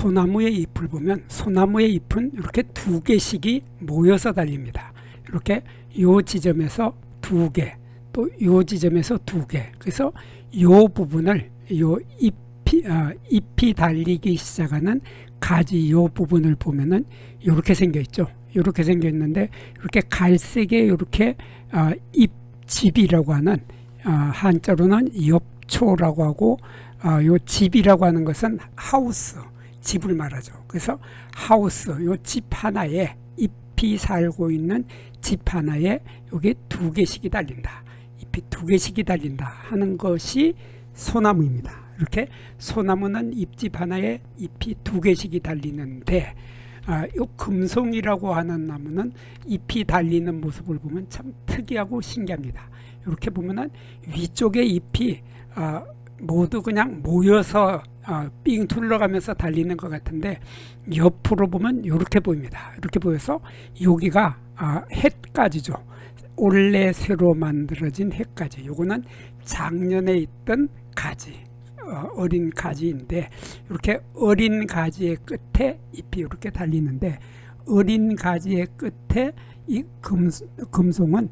소나무의 잎을 보면 소나무의 잎은 이렇게 두 개씩이 모여서 달립니다. 이렇게 요 지점에서 두 개, 또 요 지점에서 두 개. 그래서 요 부분을 요 잎이 아, 잎이 달리기 시작하는 가지 요 부분을 보면은 이렇게 생겨 있죠. 이렇게 생겨 있는데 이렇게 갈색의 이렇게 아, 잎집이라고 하는 아, 한자로는 엽초라고 하고 아, 요 집이라고 하는 것은 하우스 집을 말하죠. 그래서 하우스 요 집 하나에 잎이 살고 있는 집 하나에 여기 두 개씩이 달린다. 잎이 두 개씩이 달린다 하는 것이 소나무입니다. 이렇게 소나무는 잎집 하나에 잎이 두 개씩이 달리는데 아, 요 금송이라고 하는 나무는 잎이 달리는 모습을 보면 참 특이하고 신기합니다. 이렇게 보면은 위쪽에 잎이 아, 모두 그냥 모여서 아, 삥 둘러가면서 달리는 것 같은데 옆으로 보면 이렇게 보입니다. 이렇게 보여서 여기가 아, 햇가지죠. 올해 새로 만들어진 햇가지. 요거는 작년에 있던 가지. 어, 어린 가지인데 이렇게 어린 가지의 끝에 잎이 이렇게 달리는데 어린 가지의 끝에 이 금, 금송은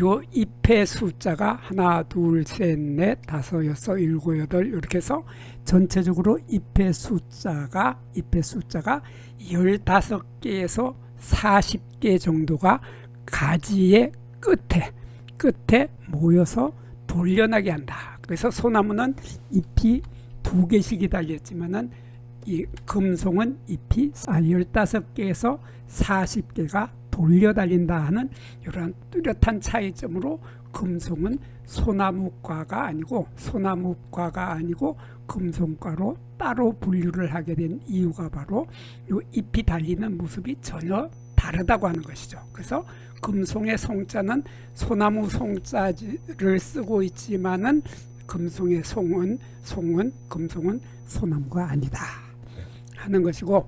요 잎의 숫자가 하나 둘 셋 넷 다섯 여섯 일곱 여덟 이렇게 해서 전체적으로 잎의 숫자가 잎의 숫자가 열다섯 개에서 사십 개 정도가 가지의 끝에 끝에 모여서 돌려나게 한다. 그래서 소나무는 잎이 두 개씩이 달렸지만은 이 금송은 잎이 열다섯 개에서 사십 개가 돌려 달린다 하는 이러한 뚜렷한 차이점으로 금송은 소나무과가 아니고 소나무과가 아니고 금송과로 따로 분류를 하게 된 이유가 바로 이 잎이 달리는 모습이 전혀 다르다고 하는 것이죠. 그래서 금송의 송자는 소나무 송자를 쓰고 있지만은 금송의 송은 송은 금송은 소나무가 아니다 하는 것이고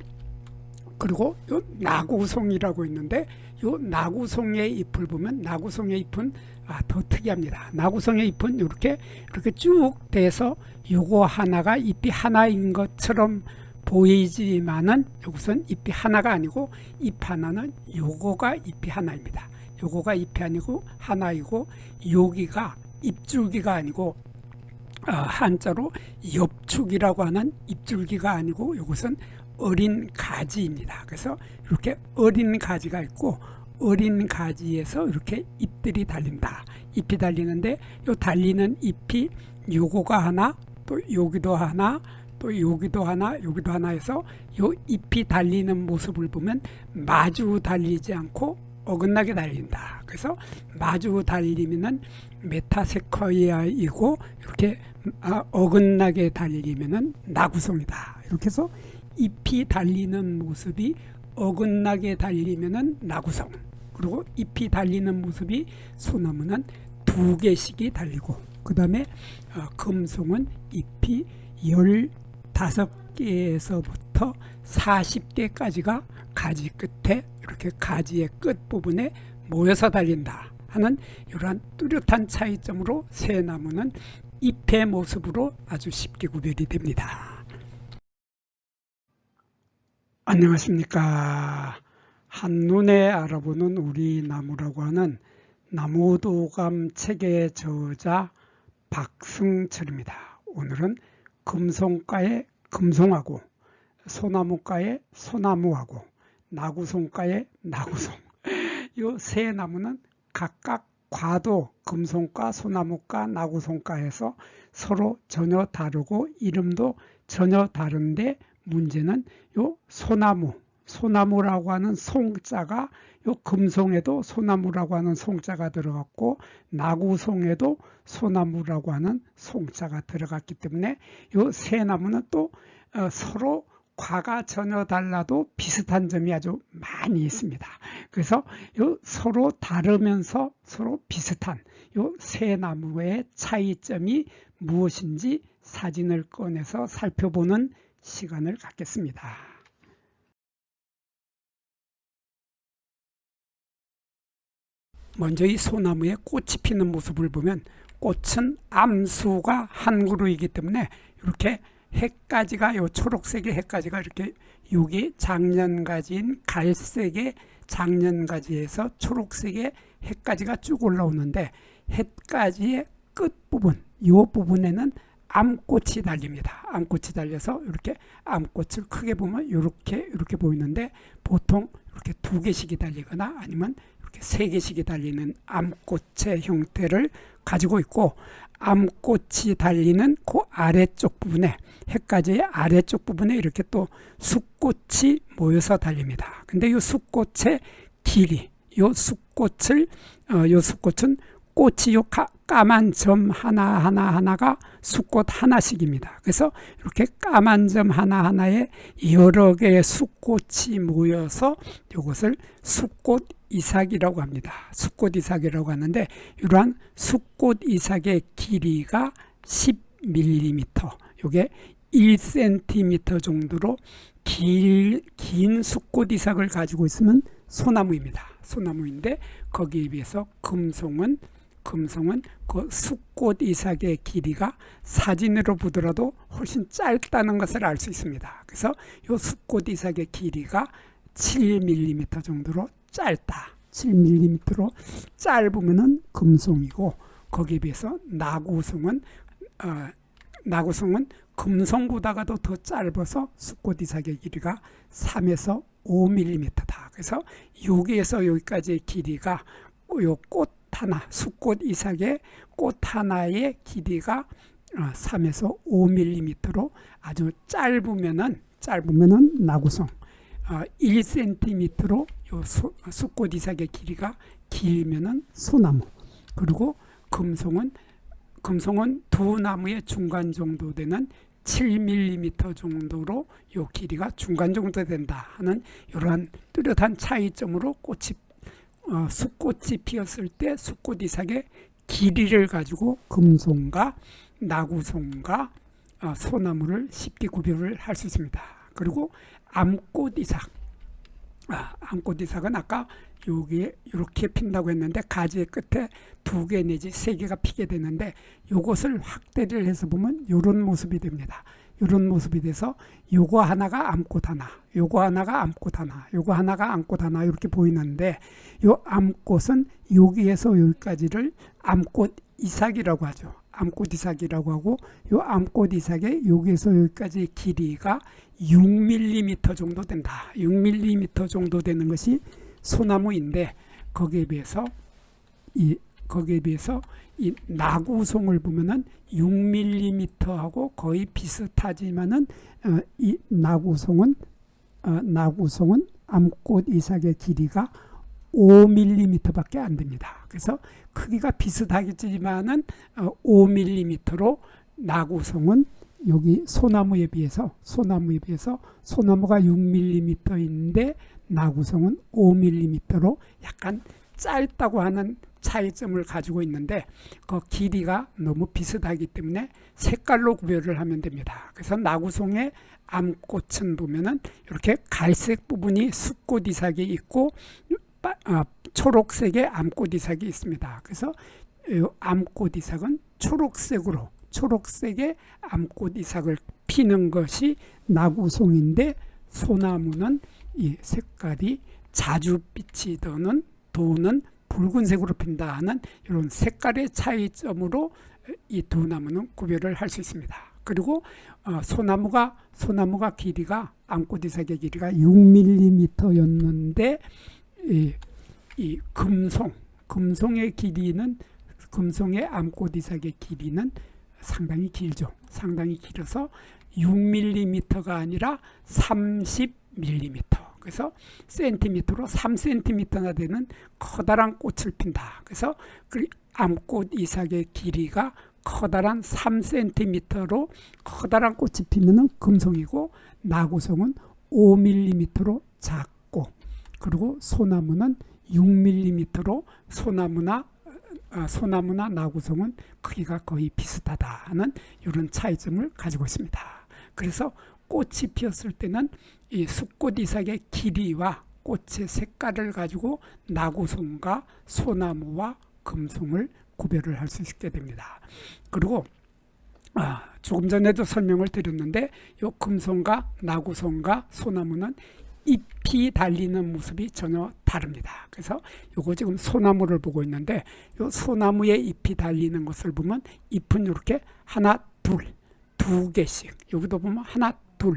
그리고 요 나구송이라고 있는데 요 나구송의 잎을 보면 나구송의 잎은 아, 더 특이합니다. 나구송의 잎은 이렇게 이렇게 쭉 돼서 요거 하나가 잎이 하나인 것처럼 보이지만은 여기선 잎이 하나가 아니고 잎 하나는 요거가 잎이 하나입니다. 요거가 잎이 아니고 하나이고 여기가 잎줄기가 아니고 어, 한자로 엽축이라고 하는 잎줄기가 아니고 이것은 어린 가지입니다. 그래서 이렇게 어린 가지가 있고 어린 가지에서 이렇게 잎들이 달린다. 잎이 달리는데 요 달리는 잎이 요거가 하나 또 여기도 하나 또 여기도 하나 여기도 하나 해서 요 잎이 달리는 모습을 보면 마주 달리지 않고 어긋나게 달린다. 그래서 마주 달리면은 메타세커이아이고 이렇게 아, 어긋나게 달리면은 나구송이다. 이렇게 해서 잎이 달리는 모습이 어긋나게 달리면은 나구송. 그리고 잎이 달리는 모습이 소나무는 두 개씩이 달리고 그 다음에 어, 금송은 잎이 열 다섯 개에서부터 사십 개까지가 가지 끝에 이렇게 가지의 끝 부분에 모여서 달린다 하는 이러한 뚜렷한 차이점으로 새 나무는 잎의 모습으로 아주 쉽게 구별이 됩니다. 안녕하십니까. 한눈에 알아보는 우리 나무라고 하는 나무도감 책의 저자 박승철입니다. 오늘은 금송가의 금송하고 소나무가의 소나무하고 나구송가의 나구송 이 세 나무는 각각 과도 금송가, 소나무가, 나구송가에서 서로 전혀 다르고 이름도 전혀 다른데 문제는 요 소나무, 소나무라고 하는 송자가 요 금송에도 소나무라고 하는 송자가 들어갔고 나구송에도 소나무라고 하는 송자가 들어갔기 때문에 요 세 나무는 또 어, 서로 과가 전혀 달라도 비슷한 점이 아주 많이 있습니다. 그래서 요 서로 다르면서 서로 비슷한 요 세 나무의 차이점이 무엇인지 사진을 꺼내서 살펴보는 시간을 갖겠습니다. 먼저 이 소나무에 꽃이 피는 모습을 보면 꽃은 암수가 한 그루이기 때문에 이렇게 해가지가 요 초록색의 해가지가 이렇게 여기 장년가지인 갈색의 장년가지에서 초록색의 해가지가 쭉 올라오는데 해가지의 끝 부분 요 부분에는 암꽃이 달립니다. 암꽃이 달려서 이렇게 암꽃을 크게 보면 이렇게 이렇게 보이는데 보통 이렇게 두 개씩이 달리거나 아니면 이렇게 세 개씩이 달리는 암꽃의 형태를 가지고 있고 암꽃이 달리는 그 아래쪽 부분에 해까지의 아래쪽 부분에 이렇게 또 숫꽃이 모여서 달립니다. 근데 이 숫꽃의 길이, 이 숫꽃을 어, 요 숫꽃은 꽃이 요 까, 까만 점 하나 하나 하나가 숫꽃 하나씩입니다. 그래서 이렇게 까만 점 하나 하나에 여러 개의 숫꽃이 모여서 이것을 숫꽃 이삭이라고 합니다. 숫꽃 이삭이라고 하는데 이러한 숫꽃 이삭의 길이가 10mm, 이게 1cm 정도로 길, 긴 숫꽃 이삭을 가지고 있으면 소나무입니다. 소나무인데 거기에 비해서 금송은 금송은 그 숫꽃 이삭의 길이가 사진으로 보더라도 훨씬 짧다는 것을 알 수 있습니다. 그래서 이 숫꽃 이삭의 길이가 7mm 정도로 짧다. 7mm로 짧으면은 금송이고 거기에 비해서 나구송은 어, 나구송은 금송보다가도 더 짧아서 숫꽃 이삭의 길이가 3에서 5mm다. 그래서 여기에서 여기까지의 길이가 요 꽃 하나, 숫꽃 이삭의 꽃 하나의 길이가 3에서 5mm로 아주 짧으면은 짧으면은 나구송, 어, 1cm로 요 수, 숫꽃 이삭의 길이가 길면은 소나무. 그리고 금송은 금송은 두 나무의 중간 정도 되는 7mm 정도로 요 길이가 중간 정도 된다 하는 이러한 뚜렷한 차이점으로 꽃이 어, 숫꽃이 피었을 때 숫꽃 이삭의 길이를 가지고 금송과 나구송과 어, 소나무를 쉽게 구별을 할 수 있습니다. 그리고 암꽃 이삭, 아, 암꽃 이삭은 아까 여기에 이렇게 핀다고 했는데 가지의 끝에 두 개 내지 세 개가 피게 되는데 이것을 확대를 해서 보면 이런 모습이 됩니다. 이런 모습이 돼서 요거 하나가 암꽃 하나, 요거 하나가 암꽃 하나, 요거 하나가 암꽃 하나 이렇게 보이는데 요 암꽃은 여기에서 여기까지를 암꽃 이삭이라고 하죠. 암꽃 이삭이라고 하고 요 암꽃 이삭의 여기에서 여기까지 길이가 6mm 정도 된다. 6mm 정도 되는 것이 소나무인데 거기에 비해서 이 거기에 비해서 이 나구송을 보면은 6mm하고 거의 비슷하지만은 어, 이 나구송은 어, 나구송은 암꽃 이삭의 길이가 5mm밖에 안 됩니다. 그래서 크기가 비슷하겠지만은 어, 5mm로 나구송은 여기 소나무에 비해서 소나무에 비해서 소나무가 6mm인데 나구송은 5mm로 약간 짧다고 하는 차이점을 가지고 있는데 그 길이가 너무 비슷하기 때문에 색깔로 구별을 하면 됩니다. 그래서 나구송의 암꽃은 보면은 이렇게 갈색 부분이 숫꽃 이삭이 있고 아, 초록색의 암꽃 이삭이 있습니다. 그래서 암꽃 이삭은 초록색으로 초록색의 암꽃 이삭을 피는 것이 나구송인데 소나무는 이 색깔이 자주 빛이 도는 도는 붉은색으로 핀다 하는 이런 색깔의 차이점으로 이 두 나무는 구별을 할 수 있습니다. 그리고 어, 소나무가 소나무가 길이가 이삭의 길이가 6mm였는데 이, 이 금송 금송의 길이는 금송의 암꽃 이삭의 길이는 상당히 길죠. 상당히 길어서 6mm가 아니라 30mm. 그래서 센티미터로 3cm나 되는 커다란 꽃을 핀다. 그래서 그 암꽃 이삭의 길이가 커다란 3cm로 커다란 꽃이 피면은 금송이고 나구송은 5mm로 작고 그리고 소나무는 6mm로 소나무나 어, 소나무나 나구송은 크기가 거의 비슷하다는 이런 차이점을 가지고 있습니다. 그래서 꽃이 피었을 때는 이 숫꽃 이삭의 길이와 꽃의 색깔을 가지고 나구송과 소나무와 금송을 구별을 할 수 있게 됩니다. 그리고 아, 조금 전에도 설명을 드렸는데 요 금송과 나구송과 소나무는 잎이 달리는 모습이 전혀 다릅니다. 그래서 요거 지금 소나무를 보고 있는데 요 소나무에 잎이 달리는 것을 보면 잎은 이렇게 하나 둘 두 개씩 여기도 보면 하나 둘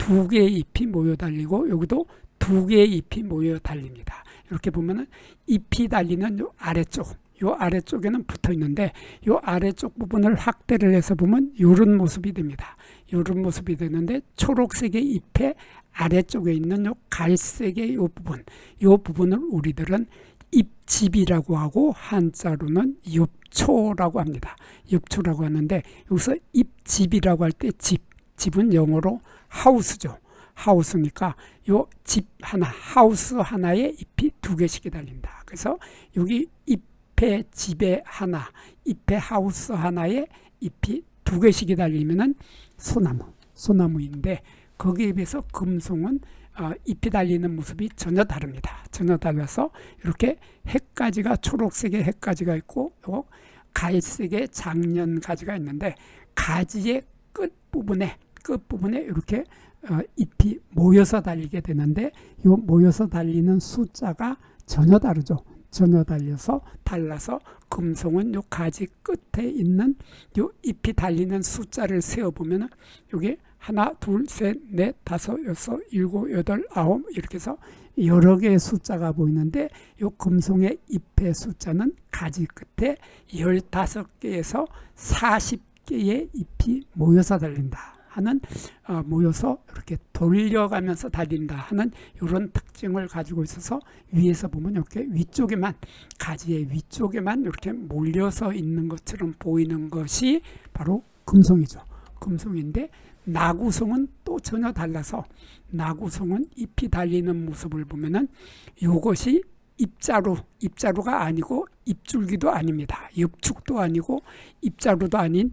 두 개의 잎이 모여 달리고 여기도 두 개의 잎이 모여 달립니다. 이렇게 보면은 잎이 달리는 요 아래쪽 요 아래쪽에는 붙어 있는데 요 아래쪽 부분을 확대를 해서 보면 요런 모습이 됩니다. 요런 모습이 되는데 초록색의 잎의 아래쪽에 있는 요 갈색의 요 부분 요 부분을 우리들은 잎집이라고 하고 한자로는 엽초라고 합니다. 엽초라고 하는데 여기서 잎집이라고 할 때 집, 집은 영어로 하우스죠. 하우스니까 요 집 하나, 하우스 하나에 잎이 두 개씩이 달린다. 그래서 여기 잎의 집에 하나, 잎의 하우스 하나에 잎이 두 개씩이 달리면은 소나무, 소나무인데 거기에 비해서 금송은 어, 잎이 달리는 모습이 전혀 다릅니다. 전혀 달라서 이렇게 핵가지가 초록색의 핵가지가 있고 요 갈색의 장년 가지가 있는데 가지의 끝 부분에 끝 부분에 이렇게 어, 잎이 모여서 달리게 되는데 요 모여서 달리는 숫자가 전혀 다르죠. 전혀 달려서 달라서 금송은 요 가지 끝에 있는 요 잎이 달리는 숫자를 세어 보면은 여기 하나, 둘, 셋, 넷, 다섯, 여섯, 일곱, 여덟, 아홉 이렇게 해서 여러 개의 숫자가 보이는데 요 금송의 잎의 숫자는 가지 끝에 열다섯 개에서 사십 개의 잎이 모여서 달린다 하는 어, 모여서 이렇게 돌려가면서 달린다 하는 이런 특징을 가지고 있어서 위에서 보면 이렇게 위쪽에만 가지의 위쪽에만 이렇게 몰려서 있는 것처럼 보이는 것이 바로 금송이죠. 금송인데 나구송은 또 전혀 달라서 나구송은 잎이 달리는 모습을 보면은 이것이 입자루, 입자루가 아니고 잎줄기도 아닙니다. 엽축도 아니고 입자루도 아닌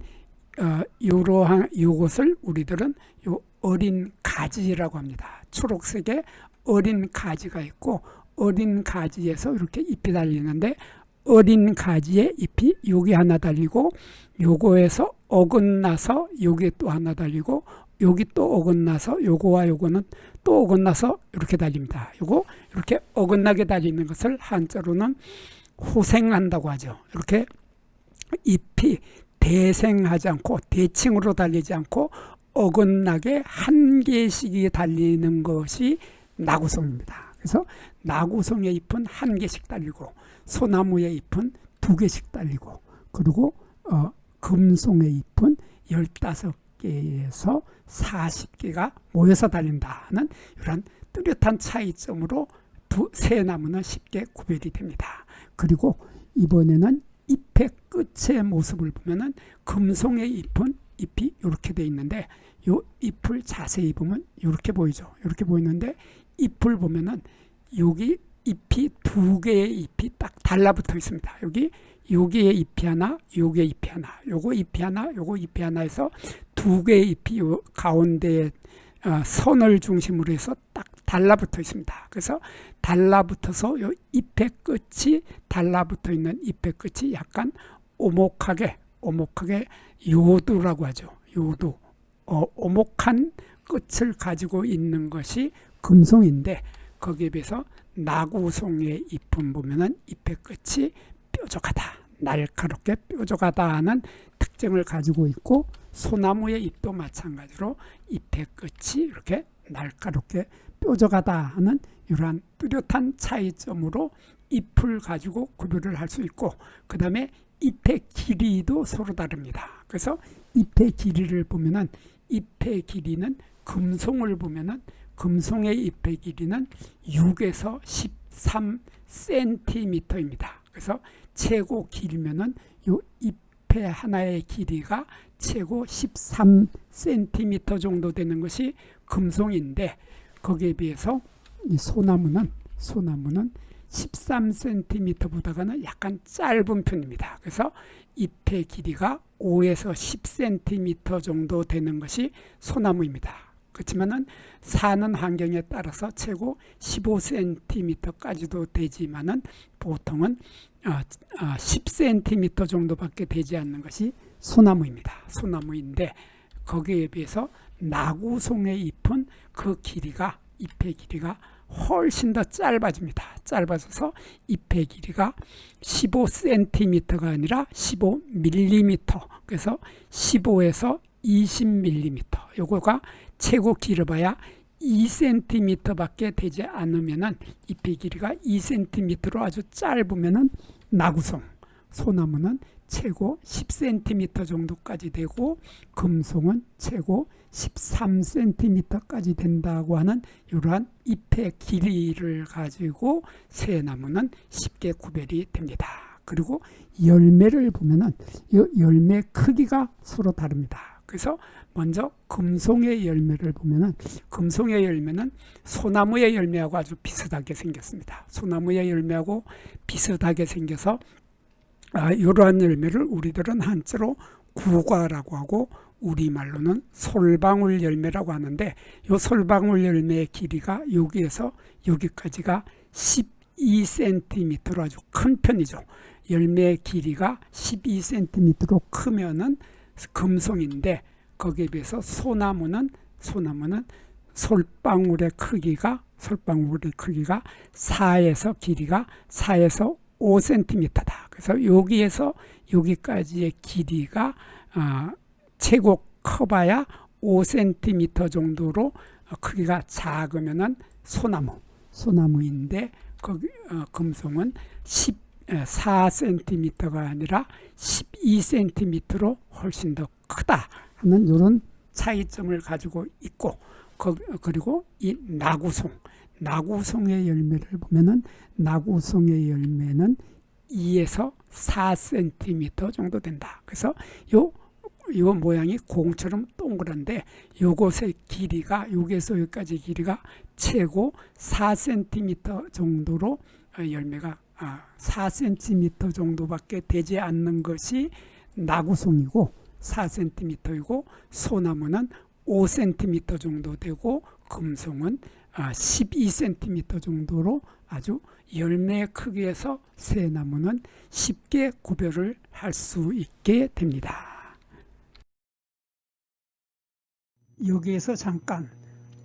어, 요러한 요것을 우리들은 요 어린 가지라고 합니다. 초록색의 어린 가지가 있고 어린 가지에서 이렇게 잎이 달리는데 어린 가지에 잎이 여기 하나 달리고 요거에서 어긋나서 여기에 또 하나 달리고 여기 또 어긋나서 요거와 요거는 또 어긋나서 이렇게 달립니다. 요거 이렇게 어긋나게 달리는 것을 한자로는 호생한다고 하죠. 이렇게 잎이 대생하지 않고 대칭으로 달리지 않고 어긋나게 한 개씩이 달리는 것이 나구송입니다. 그래서 나구송의 잎은 한 개씩 달리고 소나무의 잎은 두 개씩 달리고 그리고 어, 금송의 잎은 열다섯 개에서 사십 개가 모여서 달린다는 이런 뚜렷한 차이점으로 두 세 나무는 쉽게 구별이 됩니다. 그리고 이번에는 잎의 끝의 모습을 보면은 금송의 잎은 잎이 이렇게 돼 있는데 요 잎을 자세히 보면 이렇게 보이죠. 이렇게 보이는데 잎을 보면은 여기 잎이 두 개의 잎이 딱 달라붙어 있습니다. 여기 여기에 잎이 하나, 여기에 잎이 하나, 요거 잎이 하나, 요거 잎이 하나 해서 두 개의 잎이 요 가운데 어, 선을 중심으로 해서 딱 달라붙어 있습니다. 그래서 달라붙어서 요 잎의 끝이 달라붙어 있는 잎의 끝이 약간 오목하게 오목하게 요도라고 하죠. 요도 어, 오목한 끝을 가지고 있는 것이 금송인데 거기에 비해서 나구송의 잎은 보면은 잎의 끝이 뾰족하다, 날카롭게 뾰족하다는 특징을 가지고 있고 소나무의 잎도 마찬가지로 잎의 끝이 이렇게 날카롭게 뾰족하다 하는 이러한 뚜렷한 차이점으로 잎을 가지고 구별을 할 수 있고 그 다음에 잎의 길이도 서로 다릅니다. 그래서 잎의 길이를 보면은 잎의 길이는 금송을 보면은 금송의 잎의 길이는 6에서 13cm입니다. 그래서 최고 길면은 요 잎의 하나의 길이가 최고 13cm 정도 되는 것이 금송인데 거기에 비해서 이 소나무는 소나무는 13cm보다는 약간 짧은 편입니다. 그래서 잎의 길이가 5에서 10cm 정도 되는 것이 소나무입니다. 그렇지만은 사는 환경에 따라서 최고 15cm까지도 되지만은 보통은 10cm 정도밖에 되지 않는 것이 소나무입니다. 소나무인데 거기에 비해서 나구송의 잎은 그 길이가 잎의 길이가 훨씬 더 짧아집니다. 짧아져서 잎의 길이가 15cm가 아니라 15mm. 그래서 15에서 20mm. 요거가 최고 길어봐야 2cm밖에 되지 않으면은 잎의 길이가 2cm로 아주 짧으면은 나구송 소나무는 최고 10cm 정도까지 되고 금송은 최고 13cm까지 된다고 하는 이러한 잎의 길이를 가지고 새나무는 쉽게 구별이 됩니다. 그리고 열매를 보면은 이 열매 크기가 서로 다릅니다. 그래서 먼저 금송의 열매를 보면은 금송의 열매는 소나무의 열매하고 아주 비슷하게 생겼습니다. 소나무의 열매하고 비슷하게 생겨서 아, 이러한 열매를 우리들은 한자로 구과라고 하고 우리말로는 솔방울 열매라고 하는데 이 솔방울 열매의 길이가 여기에서 여기까지가 12cm로 아주 큰 편이죠. 열매의 길이가 12cm로 크면은 금송인데 거기에 비해서 소나무는 소나무는 솔방울의 크기가 솔방울의 크기가 4에서 길이가 4에서 5cm다. 그래서 여기에서 여기까지의 길이가 어, 최고 커봐야 5cm 정도로 어, 크기가 작으면은 소나무, 소나무인데 거기 어, 금송은 14cm가 아니라 12cm로 훨씬 더 크다 하는 이런 차이점을 가지고 있고 거, 그리고 이 나구송, 나구송의 열매를 보면은 나구송의 열매는 2에서 4cm 정도 된다. 그래서 요, 요 모양이 공처럼 동그란데 요것의 길이가 여기에서 여기까지 길이가 최고 4cm 정도로 어, 열매가 4cm 정도밖에 되지 않는 것이 나구송이고 4cm이고 소나무는 5cm 정도 되고 금송은 12cm 정도로 아주 열매 크기에서 새 나무는 쉽게 구별을 할 수 있게 됩니다. 여기에서 잠깐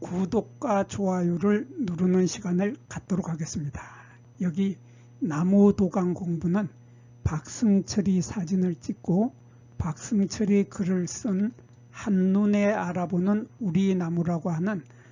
구독과 좋아요를 누르는 시간을 갖도록 하겠습니다. 여기 나무 도강 공부는 박승철이 사진을 찍고 박승철이 글을 쓴 한눈에 알아보는 우리 나무라고 하는